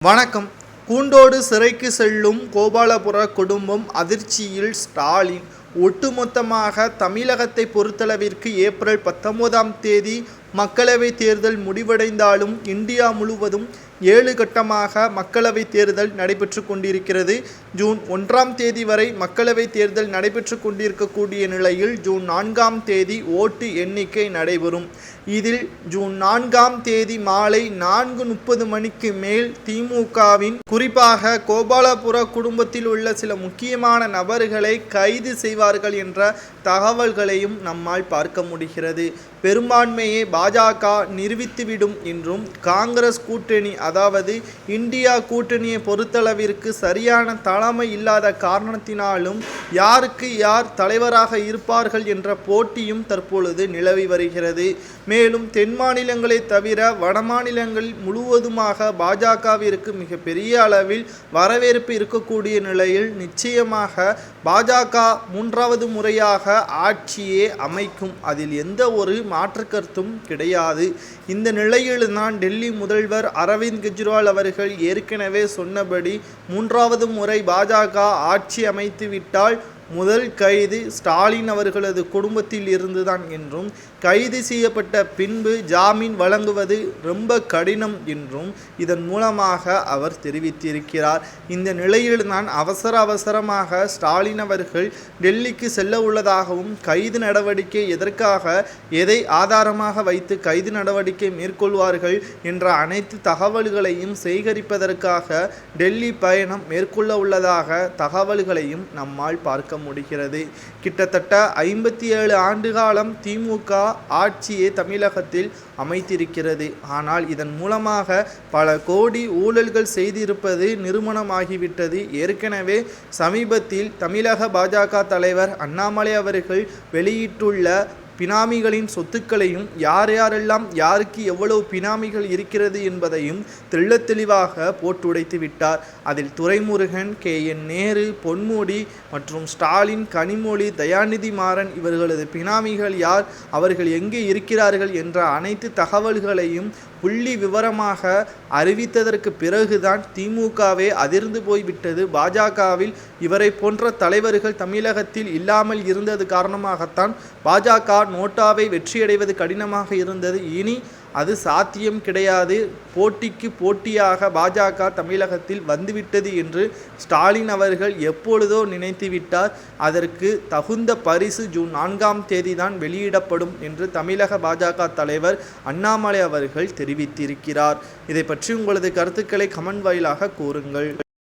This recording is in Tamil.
வணக்கம். கூண்டோடு சிறைக்கு செல்லும் கோபாலபுர குடும்பம் அதிர்ச்சியில் ஸ்டாலின் ஒட்டுமொத்தமாக தமிழகத்தை பொறுத்தளவிற்கு ஏப்ரல் பத்தொன்பதாம் தேதி மக்களவைத் தேர்தல் முடிவடைந்தாலும் இந்தியா முழுவதும் ஏழு கட்டமாக மக்களவைத் தேர்தல் நடைபெற்று கொண்டிருக்கிறது. ஜூன் ஒன்றாம் தேதி வரை மக்களவைத் தேர்தல் நடைபெற்று கொண்டிருக்கக்கூடிய நிலையில் ஜூன் நான்காம் தேதி ஓட்டு எண்ணிக்கை நடைபெறும். இதில் ஜூன் நான்காம் தேதி மாலை நான்கு முப்பது மணிக்கு மேல் திமுகவின் குறிப்பாக கோபாலபுர குடும்பத்தில் உள்ள சில முக்கியமான நபர்களை கைது செய்வார்கள் என்ற தகவல்களையும் நம்மால் பார்க்க முடிகிறது. பெரும்பான்மையை பாஜக நிரூபித்துவிடும் என்றும் காங்கிரஸ் கூட்டணி அதாவது இந்தியா கூட்டணியை பொறுத்தளவிற்கு சரியான தலைமை இல்லாத காரணத்தினாலும் யாருக்கு யார் தலைவராக இருப்பார்கள் என்ற போட்டியும் தற்பொழுது நிலவி வருகிறது. மேலும் தென் மாநிலங்களை தவிர வடமாநிலங்கள் முழுவதுமாக பாஜகவிற்கு மிகப்பெரிய அளவில் வரவேற்பு இருக்கக்கூடிய நிலையில் நிச்சயமாக பாஜக மூன்றாவது முறையாக ஆட்சியே அமைக்கும். அதில் எந்த ஒரு மாற்று கருத்தும் கிடையாது. இந்த நிலையில்தான் டெல்லி முதல்வர் அரவிந்த் கெஜ்ரிவால் அவர்கள் ஏற்கனவே சொன்னபடி மூன்றாவது முறை பாஜக ஆட்சி அமைத்து விட்டால் முதல் கைது ஸ்டாலின் அவர்களது குடும்பத்தில் இருந்துதான் என்றும் கைது செய்யப்பட்ட பின்பு ஜாமீன் வழங்குவது ரொம்ப கடினம் என்றும் இதன் மூலமாக அவர் தெரிவித்திருக்கிறார். இந்த நிலையில்தான் அவசர அவசரமாக ஸ்டாலின் அவர்கள் டெல்லிக்கு செல்ல உள்ளதாகவும் கைது நடவடிக்கை எதற்காக எதை ஆதாரமாக வைத்து கைது நடவடிக்கை மேற்கொள்வார்கள் என்ற அனைத்து தகவல்களையும் சேகரிப்பதற்காக டெல்லி பயணம் மேற்கொள்ள உள்ளதாக தகவல்களையும் நம்மால் பார்க்க முடிகிறது. கிட்டத்தட்ட ஐம்பத்தி ஏழு ஆண்டு காலம் திமுக ஆட்சியை தமிழகத்தில் அமைத்திருக்கிறது. ஆனால் இதன் மூலமாக பல கோடி ஊழல்கள் செய்திருப்பது நிறுவனமாகிவிட்டது. ஏற்கனவே சமீபத்தில் தமிழக பாஜக தலைவர் அண்ணாமலை அவர்கள் வெளியிட்டுள்ள பினாமிகளின் சொத்துக்களையும் யார் யாரெல்லாம் யாருக்கு எவ்வளவு பினாமிகள் இருக்கிறது என்பதையும் தெள்ள தெளிவாக போட்டுடைத்து விட்டார். அதில் துரைமுருகன் கே. என். நேரு பொன்முடி மற்றும் ஸ்டாலின் கனிமொழி தயாநிதி மாறன் இவர்களது பினாமிகள் யார் அவர்கள் எங்கே இருக்கிறார்கள் என்ற அனைத்து தகவல்களையும் புள்ளி விவரமாக அறிவித்ததற்கு பிறகுதான் திமுகவே அதிர்ந்து போய்விட்டது. பாஜகவில் இவரை போன்ற தலைவர்கள் தமிழகத்தில் இல்லாமல் இருந்தது காரணமாகத்தான் பாஜக நோட்டாவை வெற்றியடைவது கடினமாக இருந்தது. இனி அது சாத்தியம் கிடையாது. போட்டிக்கு போட்டியாக பாஜக தமிழகத்தில் வந்துவிட்டது என்று ஸ்டாலின் அவர்கள் எப்பொழுதோ நினைத்துவிட்டார். அதற்கு தகுந்த பரிசு ஜூன் நான்காம் தேதி தான் வெளியிடப்படும் என்று தமிழக பாஜக தலைவர் அண்ணாமலை அவர்கள் தெரிவித்திருக்கிறார். இதை பற்றி உங்களது கருத்துக்களை கமெண்ட் வாயிலாக கூறுங்கள்.